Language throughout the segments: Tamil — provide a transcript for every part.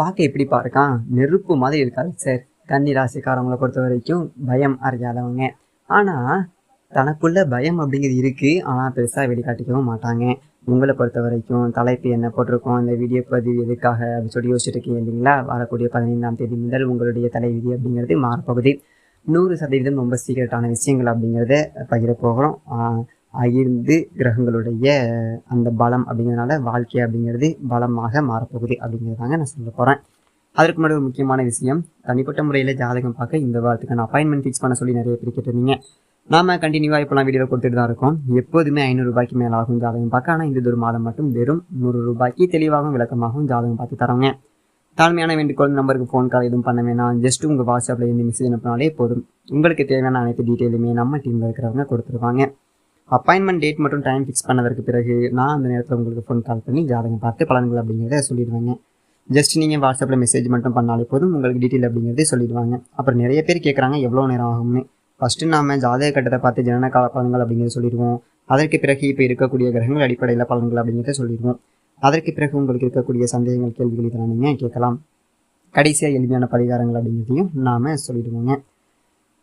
பார்க்க எப்படிப்பா இருக்கான் நெருப்பு மாதிரி இருக்காது சார். கன்னி ராசிக்காரவங்களை பொறுத்த வரைக்கும் பயம் அறியாதவங்க. ஆனால் தனக்குள்ள பயம் அப்படிங்கிறது இருக்குது ஆனால் பெருசாக வெளிக்காட்டிக்கவும் மாட்டாங்க. உங்களை பொறுத்த வரைக்கும் தலைப்பு என்ன போட்டிருக்கோம் இந்த வீடியோ பதிவு எதுக்காக அப்படின்னு சொல்லி யோசிச்சுட்டு இல்லைங்களா? வரக்கூடிய பதினைந்தாம் தேதி முதல் உங்களுடைய தலைவிதி அப்படிங்கிறது மாறப்பகுதி. நூறு சதவீதம் ரொம்ப சீக்கிரட்டான விஷயங்கள் அப்படிங்கிறத பகிர போகிறோம். ஐந்து கிரகங்களுடைய அந்த பலம் அப்படிங்கிறதுனால வாழ்க்கை அப்படிங்கிறது பலமாக மாறப்போகுது அப்படிங்கிறதாங்க நான் சொல்ல போகிறேன் அதற்கு முன்னாடி ஒரு முக்கியமான விஷயம் தனிப்பட்ட முறையில் ஜாதகம் பார்க்க இந்த வாரத்துக்கான அப்பாயின்மெண்ட் ஃபிக்ஸ் பண்ண சொல்லி நிறைய பேர் கேட்டிருந்தீங்க. நாம் கண்டினியூவாக இப்போலாம் வீடியோ கொடுத்துட்டு தான் இருக்கோம். எப்போதுமே ஐநூறு ரூபாய்க்கு மேலே ஆகும் ஜாதகம் பார்க்க. ஆனால் இந்த ஒரு மாதம் மட்டும் வெறும் நூறு ரூபாய்க்கு தெளிவாகவும் விளக்கமாகவும் ஜாதகம் பார்த்து தரோங்க. தாழ்மையான வேண்டுகோள் நம்பருக்கு ஃபோன் கால் எதுவும் பண்ண வேணாம். ஜஸ்ட் உங்கள் வாட்ஸ்அப்பில் இருந்து மெசேஜ் அனுப்பினாலே போதும். உங்களுக்கு தேவையான அனைத்து டீட்டெயிலுமே நம்ம டீமில் இருக்கிறவங்க கொடுத்துருவாங்க. அப்பாயின்மெண்ட் டேட் மட்டும் டைம் ஃபிக்ஸ் பண்ணதற்கு பிறகு நான் அந்த நேரத்தில் உங்களுக்கு ஃபோன் கால் பண்ணி ஜாதகம் பார்த்து பலன்கள் அப்படிங்கிறத சொல்லிடுவாங்க. ஜஸ்ட் நீங்கள் வாட்ஸ்அப்பில் மெசேஜ் மட்டும் பண்ணாலே போதும் உங்களுக்கு டீட்டெயில் அப்படிங்கிறதே சொல்லிடுவாங்க. அப்புறம் நிறைய பேர் கேட்குறாங்க எவ்வளோ நேரம் ஆகும்னு? ஃபஸ்ட்டு நாம ஜாதக கட்டத்தை பார்த்து ஜனன கால பலன்கள் அப்படிங்கிறத சொல்லிடுவோம். அதற்கு பிறகு இப்போ இருக்கக்கூடிய கிரகங்கள் அடிப்படையில் பலன்கள் அப்படிங்கிறத சொல்லிடுவோம். அதற்கு பிறகு உங்களுக்கு இருக்கக்கூடிய சந்தேகங்கள் கேள்விகள் இதெல்லாம் நீங்கள் கேட்கலாம். கடைசியாக எளிமையான பரிகாரங்கள் அப்படிங்கிறதையும் நாம் சொல்லிடுவோங்க.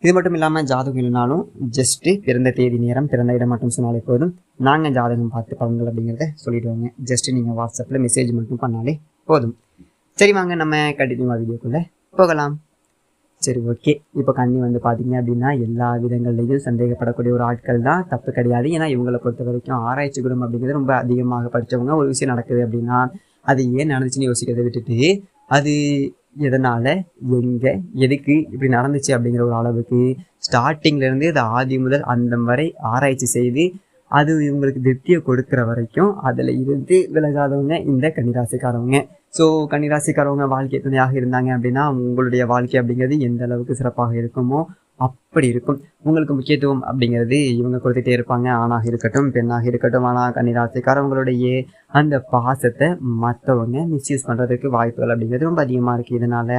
இது மட்டும் இல்லாமல் ஜாதகம் இல்லைனாலும் ஜஸ்ட்டு பிறந்த தேதி நேரம் பிறந்த இடம் மட்டும் சொன்னாலே போதும். நாங்கள் ஜாதகம் பார்த்து பலன்கள் அப்படிங்கிறத சொல்லிவிடுவோங்க ஜஸ்ட்டு நீங்கள் வாட்ஸ்அப்பில் மெசேஜ் மட்டும் பண்ணாலே போதும். சரி வாங்க நம்ம கண்டினியூவாக வீடியோக்குள்ளே போகலாம். சரி ஓகே இப்போ கண்ணி வந்து பார்த்தீங்க அப்படின்னா எல்லா விதங்கள்லையும் சந்தேகப்படக்கூடிய ஒரு ஆட்கள் தான். தப்பு கிடையாது. ஏன்னா இவங்களை பொறுத்த வரைக்கும் ஆராய்ச்சி குணம் அப்படிங்கிறது ரொம்ப அதிகமாக படித்தவங்க ஒரு விஷயம் நடக்குது அப்படின்னா அது ஏன் நடந்துச்சுன்னு யோசிக்கிறதை விட்டுட்டு அது எதனால்? எங்கே? எதுக்கு இப்படி நடந்துச்சு அப்படிங்கிற ஒரு அளவுக்கு ஸ்டார்டிங்லேருந்து அது ஆதி முதல் அந்த வரை ஆராய்ச்சி செய்து அது இவங்களுக்கு திருப்தியை கொடுக்குற வரைக்கும் அதில் இருந்து விலகாதவங்க இந்த கன்னிராசிக்காரவங்க. ஸோ கன்னிராசிக்காரவங்க வாழ்க்கை துணையாக இருந்தாங்க அப்படின்னா உங்களுடைய வாழ்க்கை அப்படிங்கிறது எந்த அளவுக்கு சிறப்பாக இருக்குமோ அப்படி இருக்கும். உங்களுக்கு முக்கியத்துவம் அப்படிங்கிறது இவங்க கொடுத்துட்டே இருப்பாங்க. ஆணாக இருக்கட்டும் பெண்ணாக இருக்கட்டும் ஆனால் கன்னிராசிக்காரவங்களுடைய அந்த பாசத்தை மற்றவங்க மிஸ்யூஸ் பண்ணுறதுக்கு வாய்ப்புகள் அப்படிங்கிறது ரொம்ப அதிகமாக இருக்குது இதனால்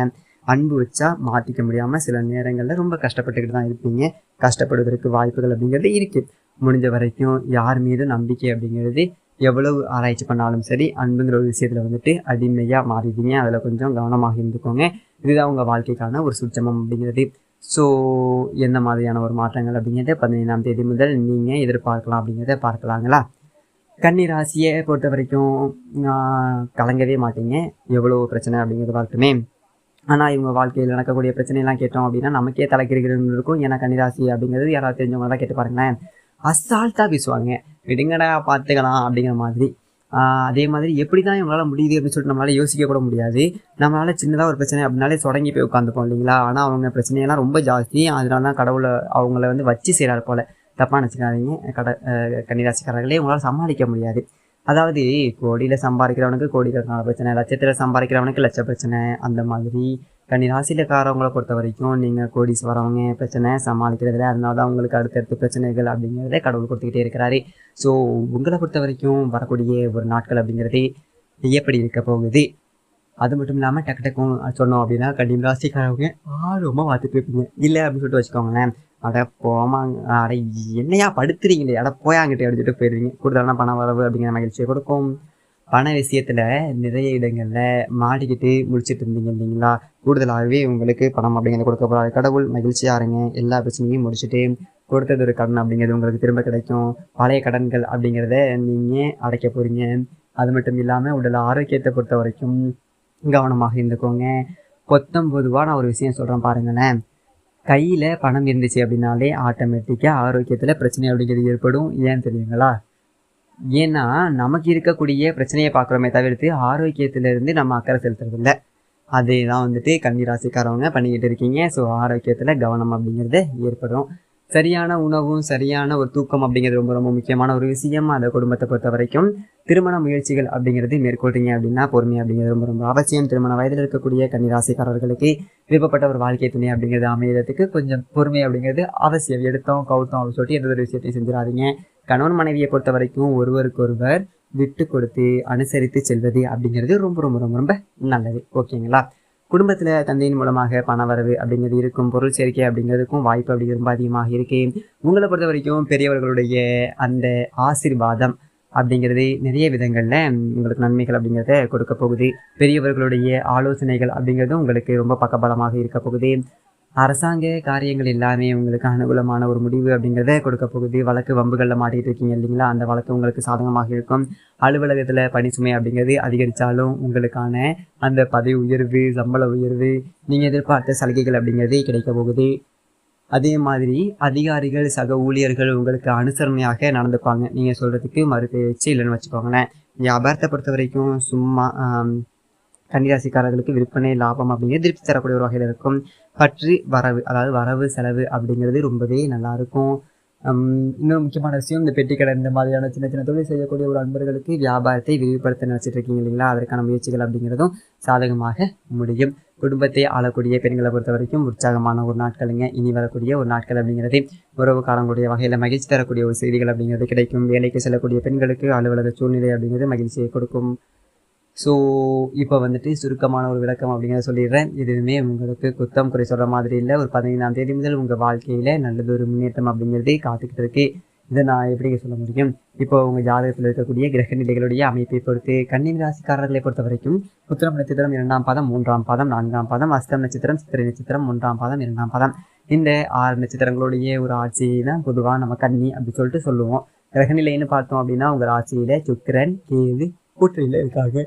அன்பு வச்சா மாற்றிக்க முடியாமல் சில நேரங்களில் ரொம்ப கஷ்டப்பட்டுக்கிட்டு தான் இருப்பீங்க. கஷ்டப்படுவதற்கு வாய்ப்புகள் அப்படிங்கிறது இருக்குது முடிஞ்ச வரைக்கும் யார் மீதும் நம்பிக்கை அப்படிங்கிறது எவ்வளவு ஆராய்ச்சி பண்ணாலும் சரி அன்புங்கிற ஒரு விஷயத்தில் வந்துட்டு அடிமையாக மாறிடுவீங்க. அதில் கொஞ்சம் கவனமாக இருந்துக்கோங்க. இதுதான் உங்கள் வாழ்க்கைக்கான ஒரு சுற்றமம் அப்படிங்கிறது. ஸோ எந்த மாதிரியான ஒரு மாற்றங்கள் அப்படிங்கிறத பதினைந்தாம் தேதி முதல் நீங்கள் எதிர்பார்க்கலாம் அப்படிங்கிறத பார்க்கலாங்களா? கன்னி ராசியை பொறுத்த வரைக்கும் கலங்கவே மாட்டீங்க. எவ்வளோ பிரச்சனை அப்படிங்கிறது பார்க்குமே ஆனால் இவங்க வாழ்க்கையில் நடக்கக்கூடிய பிரச்சனைலாம் கேட்டோம் அப்படின்னா நமக்கே தலைக்கிறீர்கள் இருக்கும். ஏன்னா கன்னிராசி அப்படிங்கிறது யாராவது தெரிஞ்சவங்க தான் கேட்டு பாருங்களேன். அசால்ட்டாக பேசுவாங்க. விடுங்கடா பார்த்துக்கலாம் அப்படிங்கிற மாதிரி. அதே மாதிரி எப்படி தான் இவங்களால் முடியுது அப்படின்னு சொல்லிட்டு நம்மளால் யோசிக்க கூட முடியாது. நம்மளால் சின்னதாக ஒரு பிரச்சனை அப்படின்னாலே தொடங்கி போய் உட்காந்துப்போம் இல்லைங்களா? ஆனால் அவங்க பிரச்சனையெல்லாம் ரொம்ப ஜாஸ்தி. அதனால தான் கடவுளை அவங்கள வந்து வச்சு செய்கிறாரு போல். தப்பாக நினச்சிக்காதீங்க. கட கன்னிராசிக்காரர்களே உங்களால் சமாளிக்க முடியாது. அதாவது கோடியில் சம்பாதிக்கிறவனுக்கு கோடிக்கணக்கான பிரச்சனை லட்சத்தில் சம்பாதிக்கிறவனுக்கு லட்ச பிரச்சனை அந்த மாதிரி கன்னி ராசியிலக்காரவங்களை பொறுத்த வரைக்கும் நீங்கள் கோடிஸ் வரவங்க பிரச்சனை சமாளிக்கிறதுல அதனால தான் உங்களுக்கு அடுத்தடுத்து பிரச்சனைகள் அப்படிங்கிறத கடவுள் கொடுத்துக்கிட்டே இருக்கிறாரு. ஸோ உங்களை பொறுத்த வரைக்கும் வரக்கூடிய ஒரு நாட்கள் அப்படிங்கிறது எப்படி இருக்க போகுது? அது மட்டும் இல்லாமல் டக்கு டக்கும் சொன்னோம் அப்படின்னா கன்னி ராசிக்காரவங்க ஆர்வமாக பார்த்துட்டு இருப்பீங்க. இல்லை அப்படின்னு சொல்லிட்டு வச்சுக்கோங்களேன். அட போமாங்க அட என்னையா படுத்துறீங்களே அட போயாங்கிட்டே அப்படின்னு சொல்லிட்டு போயிடுவீங்க கூடுதலான பண வரவு அப்படிங்கிற மகிழ்ச்சியை கொடுக்கும். பண விஷயத்தில் நிறைய இடங்களில் மாட்டிக்கிட்டு முடிச்சுட்டு இருந்தீங்க இல்லைங்களா? கூடுதலாகவே உங்களுக்கு பணம் அப்படிங்கிறது கொடுக்க போகிறாரு கடவுள் மகிழ்ச்சியாக இருங்க. எல்லா பிரச்சனையும் முடிச்சுட்டு கொடுத்தது ஒரு கடன் அப்படிங்கிறது உங்களுக்கு திரும்ப கிடைக்கும். பழைய கடன்கள் அப்படிங்கிறத நீங்கள் அடைக்க போகிறீங்க அது மட்டும் இல்லாமல் உடல் ஆரோக்கியத்தை பொறுத்த வரைக்கும் கவனமாக இருந்துக்கோங்க. கொத்தம்பொதுவாக நான் ஒரு விஷயம் சொல்கிறேன் பாருங்களேன். கையில் பணம் இருந்துச்சு அப்படின்னாலே ஆட்டோமேட்டிக்காக ஆரோக்கியத்தில் பிரச்சனை அப்படிங்கிறது ஏற்படும். ஏன் தெரியுங்களா? ஏன்னா நமக்கு இருக்கக்கூடிய பிரச்சனையை பார்க்குறோமே தவிர்த்து ஆரோக்கியத்திலிருந்து நம்ம அக்கறை செலுத்துறதில்ல. அதே தான் வந்துட்டு கன்னிராசிக்காரவங்க பண்ணிக்கிட்டு இருக்கீங்க. ஸோ ஆரோக்கியத்தில் கவனம் அப்படிங்கிறது ஏற்படும். சரியான உணவும் சரியான ஒரு தூக்கம் அப்படிங்கிறது ரொம்ப ரொம்ப முக்கியமான ஒரு விஷயம். அந்த குடும்பத்தை பொறுத்த வரைக்கும் திருமண முயற்சிகள் அப்படிங்கிறது மேற்கொள்றீங்க அப்படின்னா பொறுமை அப்படிங்கிறது ரொம்ப ரொம்ப அவசியம். திருமண வயதில் இருக்கக்கூடிய கன்னிராசிக்காரர்களுக்கு விருப்பப்பட்ட ஒரு வாழ்க்கை துணை அப்படிங்கிறது அமையறதுக்கு கொஞ்சம் பொறுமை அப்படிங்கிறது அவசியம். எடுத்தோம் கவுத்தோம் அப்படின்னு சொல்லிட்டு எந்த ஒரு விஷயத்தையும் செஞ்சிடாதீங்க. கணவன் மனைவியை பொறுத்த வரைக்கும் ஒருவருக்கொருவர் விட்டு கொடுத்து அனுசரித்து செல்வது அப்படிங்கிறது ரொம்ப ரொம்ப ரொம்ப ரொம்ப நல்லது. ஓகேங்களா? குடும்பத்தில் தந்தையின் மூலமாக பணவரவு அப்படிங்கிறது இருக்கும் பொருள் சேர்க்கை அப்படிங்கிறதுக்கும் வாய்ப்பு அப்படிங்கிறது ரொம்ப அதிகமாக இருக்கு. உங்களை பொறுத்த வரைக்கும் பெரியவர்களுடைய அந்த ஆசிர்வாதம் அப்படிங்கிறது நிறைய விதங்களில் உங்களுக்கு நன்மைகள் அப்படிங்கிறத கொடுக்க போகுது. பெரியவர்களுடைய ஆலோசனைகள் அப்படிங்கிறதும் உங்களுக்கு ரொம்ப பக்கபலமாக இருக்க போகுது. அரசாங்க காரியங்கள் எல்லாமே உங்களுக்கு அனுகூலமான ஒரு முடிவு அப்படிங்கிறத கொடுக்க போகுது. வழக்கு வம்புகளில் மாட்டிகிட்டு இருக்கீங்க இல்லைங்களா? அந்த வழக்கு உங்களுக்கு சாதகமாக இருக்கும். அலுவலகத்தில் பணி சுமை அப்படிங்கிறது அதிகரித்தாலும் உங்களுக்கான அந்த பதவி உயர்வு சம்பள உயர்வு நீங்கள் எதிர்பார்த்த சலுகைகள் அப்படிங்கிறது கிடைக்க போகுது. அதே மாதிரி அதிகாரிகள் சக ஊழியர்கள் உங்களுக்கு அனுசரணையாக நடந்துப்பாங்க நீங்கள் சொல்கிறதுக்கு மறு பேச்சு இல்லைன்னு வச்சுக்கோங்களேன். வியாபாரத்தை பொறுத்த வரைக்கும் சும்மா கன்னிராசிக்காரர்களுக்கு விற்பனை லாபம் அப்படிங்கிறது திருப்தி தரக்கூடிய ஒரு வகையில் இருக்கும். பற்றி வரவு அதாவது வரவு செலவு அப்படிங்கிறது ரொம்பவே நல்லா இருக்கும் முக்கியமான விஷயம் இந்த பெட்டிக்கடை இந்த மாதிரியான சின்ன சின்ன தொழில் செய்யக்கூடிய ஒரு அன்பர்களுக்கு வியாபாரத்தை விரிவுபடுத்த நினச்சிட்டு இருக்கீங்க இல்லைங்களா? அதற்கான முயற்சிகள் அப்படிங்கிறதும் சாதகமாக முடியும். குடும்பத்தை ஆளக்கூடிய பெண்களை பொறுத்த வரைக்கும் உற்சாகமான ஒரு நாட்களுங்க. இனி வரக்கூடிய ஒரு நாட்கள் அப்படிங்கிறது உறவுக்காரங்களுடைய வகையில் மகிழ்ச்சி தரக்கூடிய ஒரு செய்திகள் அப்படிங்கிறது கிடைக்கும். வேலைக்கு செல்லக்கூடிய பெண்களுக்கு அலுவலக சூழ்நிலை அப்படிங்கிறது மகிழ்ச்சியை கொடுக்கும். ஸோ இப்போ வந்துட்டு சுருக்கமான ஒரு விளக்கம் அப்படிங்கிறத சொல்லிடுறேன். எதுவுமே உங்களுக்கு குத்தம் குறை சொல்கிற மாதிரி இல்லை. ஒரு பதினைந்தாம் தேதி முதல் உங்கள் வாழ்க்கையில் நல்லது ஒரு முன்னேற்றம் அப்படிங்கிறதே காத்துக்கிட்டு இருக்கு. இதை நான் எப்படி சொல்ல முடியும்? இப்போ உங்கள் ஜாதகத்தில் இருக்கக்கூடிய கிரக நிலைகளுடைய அமைப்பை பொறுத்து கன்னின் ராசிக்காரர்களை பொறுத்த வரைக்கும் புத்திரம் நட்சத்திரம் இரண்டாம் பாதம் மூன்றாம் பாதம் நான்காம் பாதம் அஸ்தம் நட்சத்திரம் சித்திரை நட்சத்திரம் மூன்றாம் பாதம் இரண்டாம் பாதம். இந்த ஆறு நட்சத்திரங்களுடைய ஒரு ஆட்சி தான் பொதுவாக நம்ம கன்னி அப்படி சொல்லிட்டு சொல்லுவோம். கிரகநிலைன்னு பார்த்தோம் அப்படின்னா உங்கள் ஆட்சியில் சுக்கிரன் கேது கூட்டணியில் இருக்காங்க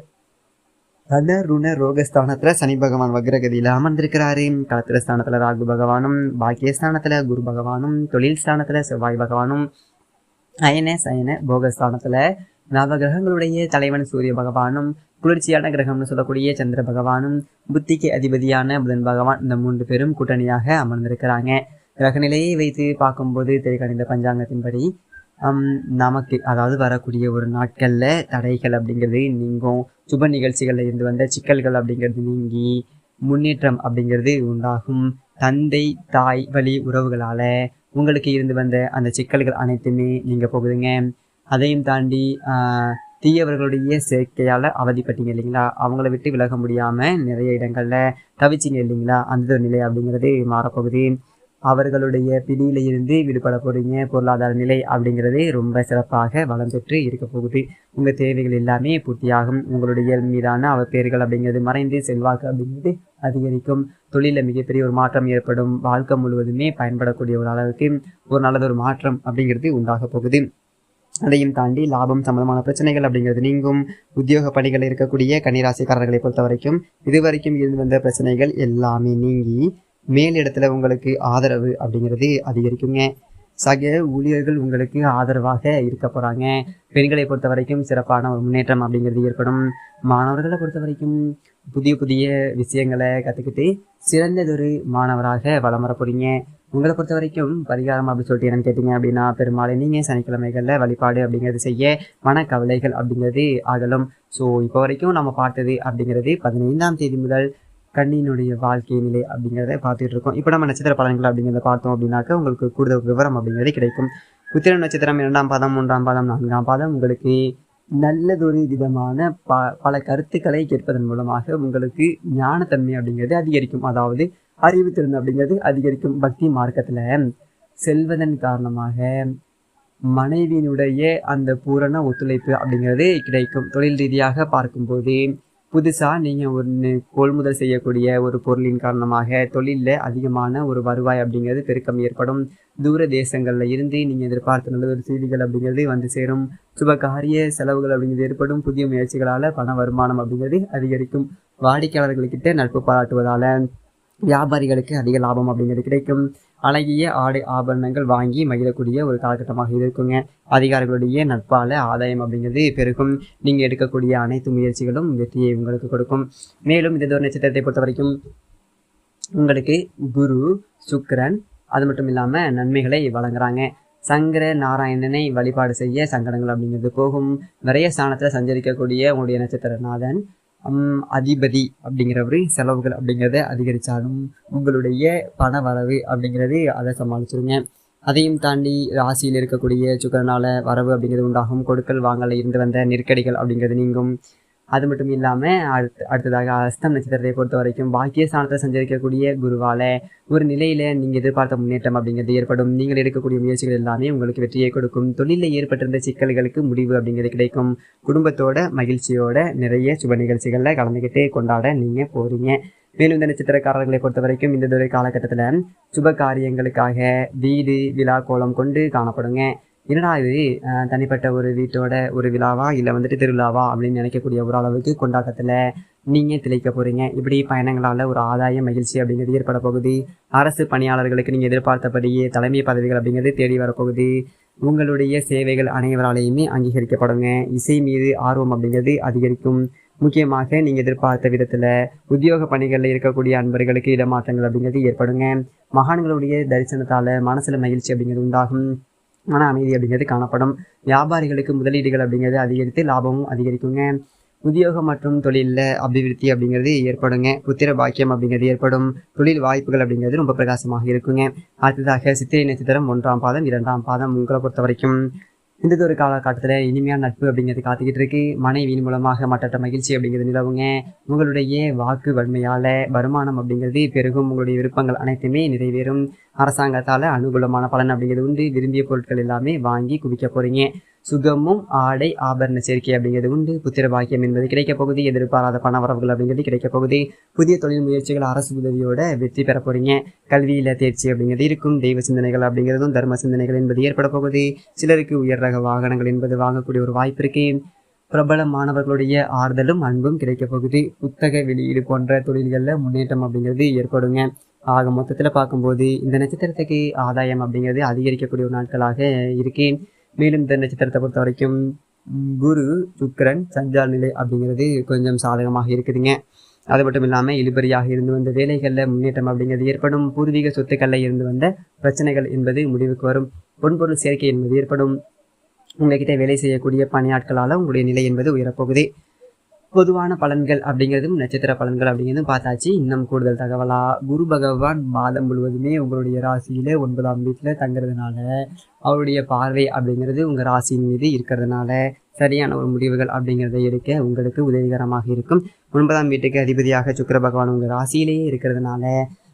தன ருண ரோகஸ்தானத்தில் சனி பகவான் வக்ரகதியில் அமர்ந்திருக்கிறாரு. கலத்திரஸ்தானத்தில் ராகு பகவானும் பாக்கியஸ்தானத்தில் குரு பகவானும் தொழில் ஸ்தானத்தில் செவ்வாய் பகவானும் அயன சயன போகஸ்தானத்தில் நவகிரகங்களுடைய தலைவன் சூரிய பகவானும் குளிர்ச்சியான கிரகம்னு சொல்லக்கூடிய சந்திர பகவானும் புத்திக்கு அதிபதியான புதன் பகவான் இந்த மூன்று பேரும் கூட்டணியாக அமர்ந்திருக்கிறாங்க. கிரகநிலையை வைத்து பார்க்கும்போது திரைக்கணித பஞ்சாங்கத்தின்படி நமக்கு அதாவது வரக்கூடிய ஒரு நாட்களில் தடைகள் அப்படிங்கிறது நீங்கும். சுப நிகழ்ச்சிகளில் இருந்து வந்த சிக்கல்கள் அப்படிங்கிறது நீங்கி முன்னேற்றம் அப்படிங்கிறது உண்டாகும். தந்தை தாய் வழி உறவுகளால் உங்களுக்கு இருந்து வந்த அந்த சிக்கல்கள் அனைத்துமே நீங்கள் போகுதுங்க. அதையும் தாண்டி தீயவர்களுடைய சேர்க்கையால் அவதிப்பட்டீங்க இல்லைங்களா? அவங்கள விட்டு விலக முடியாமல் நிறைய இடங்களில் தவிச்சிங்க இல்லைங்களா? அந்த ஒரு நிலை அப்படிங்கிறது மாறப்போகுது. அவர்களுடைய பிடியிலிருந்து விடுபட போறீங்க பொருளாதார நிலை அப்படிங்கிறது ரொம்ப சிறப்பாக வளம் பெற்று இருக்க போகுது. உங்கள் தேவைகள் எல்லாமே பூர்த்தியாகும். உங்களுடைய மீதான அவப்பேறுகள் அப்படிங்கிறது மறைந்து செல்வாக்கு அப்படிங்கிறது அதிகரிக்கும். தொழிலில் மிகப்பெரிய ஒரு மாற்றம் ஏற்படும். வாழ்க்கை முழுவதுமே பயன்படக்கூடிய ஒரு அளவுக்கு ஒரு நல்லதொரு மாற்றம் அப்படிங்கிறது உண்டாக போகுது. அதையும் தாண்டி லாபம் சம்பந்தமான பிரச்சனைகள் அப்படிங்கிறது நீங்கும். உத்தியோக பணிகள் இருக்கக்கூடிய கன்னிராசிக்காரர்களை பொறுத்த வரைக்கும் இதுவரைக்கும் இருந்து வந்த பிரச்சனைகள் எல்லாமே நீங்கி மேலிடத்துல உங்களுக்கு ஆதரவு அப்படிங்கிறது அதிகரிக்குங்க. சக ஊழியர்கள் உங்களுக்கு ஆதரவாக இருக்க போகிறாங்க பெண்களை பொறுத்த வரைக்கும் சிறப்பான ஒரு முன்னேற்றம் அப்படிங்கிறது ஏற்படும். மாணவர்களை பொறுத்த வரைக்கும் புதிய புதிய விஷயங்களை கற்றுக்கிட்டு சிறந்ததொரு மாணவராக வலம் வர போகிறீங்க உங்களை பொறுத்த வரைக்கும் பரிகாரம் அப்படின்னு சொல்லிட்டு என்னன்னு கேட்டிங்க அப்படின்னா பெரும்பாலும் நீங்கள் சனிக்கிழமைகளில் வழிபாடு அப்படிங்கிறது செய்ய மனக்கவலைகள் அப்படிங்கிறது ஆகலும். ஸோ இப்போ வரைக்கும் நம்ம பார்த்தது அப்படிங்கிறது பதினைந்தாம் தேதி முதல் கண்ணினுடைய வாழ்க்கை நிலை அப்படிங்கிறத பார்த்துட்டு இருக்கோம். இப்போ நம்ம நட்சத்திர பலன்கள் அப்படிங்கிறத பார்த்தோம் அப்படின்னாக்க உங்களுக்கு கூடுதல் விவரம் அப்படிங்கிறது கிடைக்கும். உத்திர நட்சத்திரம் இரண்டாம் பாதம் மூன்றாம் பாதம் நான்காம் பாதம் உங்களுக்கு நல்லதொரு விதமான ப பல கருத்துக்களை கேட்பதன் மூலமாக உங்களுக்கு ஞானத்தன்மை அப்படிங்கிறது அதிகரிக்கும். அதாவது அறிவுத்திறன் அப்படிங்கிறது அதிகரிக்கும். பக்தி மார்க்கத்தில் செல்வதன் காரணமாக மனைவியினுடைய அந்த பூரண ஒத்துழைப்பு அப்படிங்கிறது கிடைக்கும். தொழில் ரீதியாக பார்க்கும்போது புதுசாக நீங்கள் ஒன்று கொள்முதல் செய்யக்கூடிய ஒரு பொருளின் காரணமாக தொழிலில் அதிகமான ஒரு வருவாய் அப்படிங்கிறது பெருக்கம் ஏற்படும். தூர தேசங்களில் இருந்து நீங்கள் எதிர்பார்த்த நல்ல ஒரு செய்திகள் அப்படிங்கிறது வந்து சேரும். சுபகாரிய செலவுகள் அப்படிங்கிறது ஏற்படும். புதிய முயற்சிகளால் பண வருமானம் அப்படிங்கிறது அதிகரிக்கும். வாடிக்கையாளர்கள்கிட்ட நட்பு பாராட்டுவதால் வியாபாரிகளுக்கு அதிக லாபம் அப்படிங்கிறது கிடைக்கும். அழகிய ஆடை ஆபரணங்கள் வாங்கி மகிழக்கூடிய ஒரு காலகட்டமாக இருக்குங்க. அதிகாரிகளுடைய நட்பால ஆதாயம் அப்படிங்கிறது பெருகும். நீங்கள் எடுக்கக்கூடிய அனைத்து முயற்சிகளும் வெற்றியை உங்களுக்கு கொடுக்கும். மேலும் இந்த ஒரு நட்சத்திரத்தை பொறுத்த வரைக்கும் உங்களுக்கு குரு சுக்கரன் அது மட்டும் இல்லாமல் நன்மைகளை வழங்குறாங்க. சங்கர நாராயணனை வழிபாடு செய்ய சங்கடங்கள் அப்படிங்கிறது போகும். நிறைய ஸ்தானத்தில் சஞ்சரிக்கக்கூடிய உங்களுடைய நட்சத்திரநாதன் அதிபதி அப்படிங்கிறவர் செலவுகள் அப்படிங்கிறத அதிகரித்தாலும் உங்களுடைய பண வரவு அப்படிங்கிறது அதை சமாளிச்சிருங்க. அதையும் தாண்டி ராசியில் இருக்கக்கூடிய சுக்கரனால் வரவு அப்படிங்கிறது உண்டாகும். கொடுக்கல் வாங்கல இருந்து வந்த நெருக்கடிகள் அப்படிங்கிறது நீங்கும். அது மட்டும் இல்லாமல் அடுத்து அடுத்ததாக அஸ்தம் நட்சத்திரத்தை பொறுத்த வரைக்கும் பாக்கியஸ்தானத்தை சஞ்சரிக்கக்கூடிய குருவால ஒரு நிலையில் நீங்கள் எதிர்பார்த்த முன்னேற்றம் அப்படிங்கிறது ஏற்படும். நீங்கள் எடுக்கக்கூடிய முயற்சிகள் எல்லாமே உங்களுக்கு வெற்றியை கொடுக்கும். தொழிலில் ஏற்பட்டிருந்த சிக்கல்களுக்கு முடிவு அப்படிங்கிறது கிடைக்கும். குடும்பத்தோட மகிழ்ச்சியோட நிறைய சுப நிகழ்ச்சிகளில் கலந்துக்கிட்டு கொண்டாட நீங்கள் போகிறீங்க மேலும் இந்த நட்சத்திரக்காரர்களை பொறுத்த வரைக்கும் இந்த துறை காலகட்டத்தில் சுப காரியங்களுக்காக வீடு விழா கோலம் கொண்டு காணப்படுங்க. என்னடா இது? தனிப்பட்ட ஒரு வீட்டோட ஒரு விழாவா? இல்லை வந்துட்டு திருவிழாவா? அப்படின்னு நினைக்கக்கூடிய ஒரு அளவுக்கு கொண்டாட்டத்தில் நீங்கள் திளைக்க போகிறீங்க இப்படி பயணங்களால் ஒரு ஆதாய மகிழ்ச்சி அப்படிங்கிறது ஏற்பட போகுது. அரசு பணியாளர்களுக்கு நீங்கள் எதிர்பார்த்தபடியே தலைமை பதவிகள் அப்படிங்கிறது தேடி வரப்போகுது. உங்களுடைய சேவைகள் அனைவராலேயுமே அங்கீகரிக்கப்படுங்க. இசை மீது ஆர்வம் அப்படிங்கிறது அதிகரிக்கும். முக்கியமாக நீங்கள் எதிர்பார்த்த விதத்தில் உத்தியோக பணிகளில் இருக்கக்கூடிய அன்பர்களுக்கு இடமாற்றங்கள் அப்படிங்கிறது ஏற்படுங்க. மகான்களுடைய தரிசனத்தால் மனசில் மகிழ்ச்சி அப்படிங்கிறது உண்டாகும். மன அமைதி அப்படிங்கிறது காணப்படும். வியாபாரிகளுக்கு முதலீடுகள் அப்படிங்கிறது அதிகரித்து லாபமும் அதிகரிக்குங்க. உத்தியோகம் மற்றும் தொழிலில் அபிவிருத்தி அப்படிங்கிறது ஏற்படுங்க. புத்திர பாக்கியம் அப்படிங்கிறது ஏற்படும். தொழில் வாய்ப்புகள் அப்படிங்கிறது ரொம்ப பிரகாசமாக இருக்குங்க. அடுத்ததாக சித்திரை நட்சத்திரம் ஒன்றாம் பாதம் இரண்டாம் பாதம் உங்களை பொறுத்த வரைக்கும் இந்த ஒரு காலகட்டத்தில் இனிமையான நட்பு அப்படிங்கிறது காத்துக்கிட்டு இருக்கு. மனைவியின் மூலமாக மற்ற மகிழ்ச்சி அப்படிங்கிறது நிலவுங்க. உங்களுடைய வாக்கு வன்மையால் வருமானம் அப்படிங்கிறது பெருகும். உங்களுடைய விருப்பங்கள் அனைத்துமே நிறைவேறும். அரசாங்கத்தால் அனுகூலமான பலன் அப்படிங்கிறது உண்டு. விரும்பிய பொருட்கள் எல்லாமே வாங்கி குவிக்க போகிறீங்க சுகமும் ஆடை ஆபரண சேர்க்கை அப்படிங்கிறது உண்டு. புத்திர பாக்கியம் என்பது கிடைக்கப் போகுது. எதிர்பாராத பண வரவுகள் அப்படிங்கிறது கிடைக்கப் போகுது. புதிய தொழில் முயற்சிகள் அரசு உதவியோட வெற்றி பெற போறீங்க. கல்வியில தேர்ச்சி அப்படிங்கிறது இருக்கும். தெய்வ சிந்தனைகள் அப்படிங்கிறதும் தர்ம சிந்தனைகள் என்பது ஏற்பட போகுது. சிலருக்கு உயர் ரக வாகனங்கள் என்பது வாங்கக்கூடிய ஒரு வாய்ப்பு இருக்கு. பிரபல மாணவர்களுடைய ஆறுதலும் அன்பும் கிடைக்கப் போகுது. புத்தக வெளியீடு போன்ற தொழில்களில் முன்னேற்றம் அப்படிங்கிறது ஏற்படுங்க. ஆக மொத்தத்தில் பார்க்கும்போது இந்த நட்சத்திரத்துக்கு ஆதாயம் அப்படிங்கிறது அதிகரிக்கக்கூடிய ஒரு நாட்களாக இருக்கேன் மேலும் இந்த நட்சத்திரத்தை பொறுத்த வரைக்கும் குரு சுக்கரன் சஞ்சார் நிலை அப்படிங்கிறது கொஞ்சம் சாதகமாக இருக்குதுங்க. அது மட்டும் இல்லாமல் இழுபறியாக இருந்து வந்த வேலைகளில் முன்னேற்றம் அப்படிங்கிறது ஏற்படும். பூர்வீக சொத்துக்களில் இருந்து வந்த பிரச்சனைகள் என்பது முடிவுக்கு வரும். பொன்பொருள் சேர்க்கை என்பது ஏற்படும். உங்ககிட்ட வேலை செய்யக்கூடிய பணியாட்களால் உங்களுடைய நிலை என்பது உயரப்போகுது. பொதுவான பலன்கள் அப்படிங்கிறதும் நட்சத்திர பலன்கள் அப்படிங்கிறதும் பார்த்தாச்சு. இன்னும் கூடுதல் தகவலா குரு பகவான் மாதம் முழுவதுமே உங்களுடைய ராசியில ஒன்பதாம் வீட்டில் தங்குறதுனால அவருடைய பார்வை அப்படிங்கிறது உங்கள் ராசியின் மீது இருக்கிறதுனால சரியான ஒரு முடிவுகள் அப்படிங்கிறத எடுக்க உங்களுக்கு உதவிகரமாக இருக்கும். ஒன்பதாம் வீட்டுக்கு அதிபதியாக சுக்கிர பகவான் உங்கள் ராசியிலேயே இருக்கிறதுனால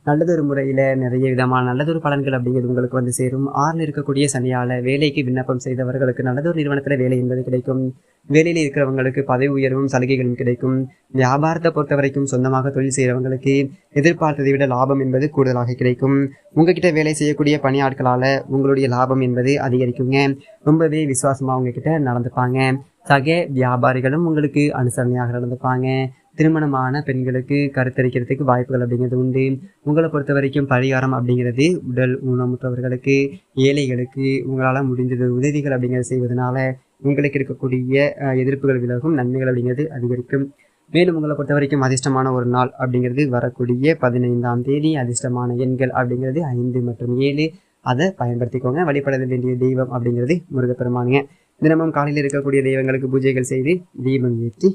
நல்லதொரு முறையில் நிறைய விதமான நல்லதொரு பலன்கள் அப்படிங்கிறது உங்களுக்கு வந்து சேரும். ஆறில் இருக்கக்கூடிய சனியால் வேலைக்கு விண்ணப்பம் செய்தவர்களுக்கு நல்லதொரு நிறுவனத்தில் வேலை என்பது கிடைக்கும். வேலையில் இருக்கிறவங்களுக்கு பதவி உயர்வும் சலுகைகளும் கிடைக்கும். வியாபாரத்தை பொறுத்த வரைக்கும் சொந்தமாக தொழில் செய்கிறவங்களுக்கு எதிர்பார்த்ததை விட லாபம் என்பது கூடுதலாக கிடைக்கும். உங்ககிட்ட வேலை செய்யக்கூடிய பணியாட்களால் உங்களுடைய லாபம் என்பது அதிகரிக்குங்க. ரொம்பவே விசுவாசமாக உங்ககிட்ட நடந்துப்பாங்க. சக வியாபாரிகளும் உங்களுக்கு அனுசரணையாக நடந்துப்பாங்க. திருமணமான பெண்களுக்கு கருத்தரிக்கிறதுக்கு வாய்ப்புகள் அப்படிங்கிறது உண்டு. உங்களை பொறுத்த வரைக்கும் பரிகாரம் அப்படிங்கிறது உடல் ஊனமுற்றவர்களுக்கு ஏழைகளுக்கு உங்களால் முடிஞ்சது உதவிகள் அப்படிங்கிறத செய்வதனால உங்களுக்கு இருக்கக்கூடிய எதிர்ப்புகள் விலகும் நன்மைகள் அப்படிங்கிறது அதிகரிக்கும். மேலும் உங்களை பொறுத்த வரைக்கும் அதிர்ஷ்டமான ஒரு நாள் அப்படிங்கிறது வரக்கூடிய பதினைந்தாம் தேதி அதிர்ஷ்டமான எண்கள் அப்படிங்கிறது ஐந்து மற்றும் ஏழு. அதை பயன்படுத்திக்கோங்க. வழிபட வேண்டிய தெய்வம் அப்படிங்கிறது முருகப்பெருமானுங்க. தினமும் காலையில் இருக்கக்கூடிய தெய்வங்களுக்கு பூஜைகள் செய்து தீபம் ஏற்றி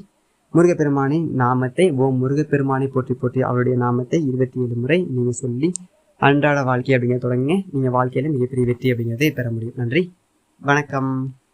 முருகப்பெருமானின் நாமத்தை ஓம் முருகப்பெருமானை போற்றி போற்றி அவருடைய நாமத்தை இருபத்தி ஏழு முறை நீங்கள் சொல்லி அன்றாட வாழ்க்கை அப்படிங்கிறத தொடங்குங்க. நீங்கள் வாழ்க்கையில் மிகப்பெரிய வெற்றி அப்படிங்கிறதை பெற முடியும். நன்றி. வணக்கம்.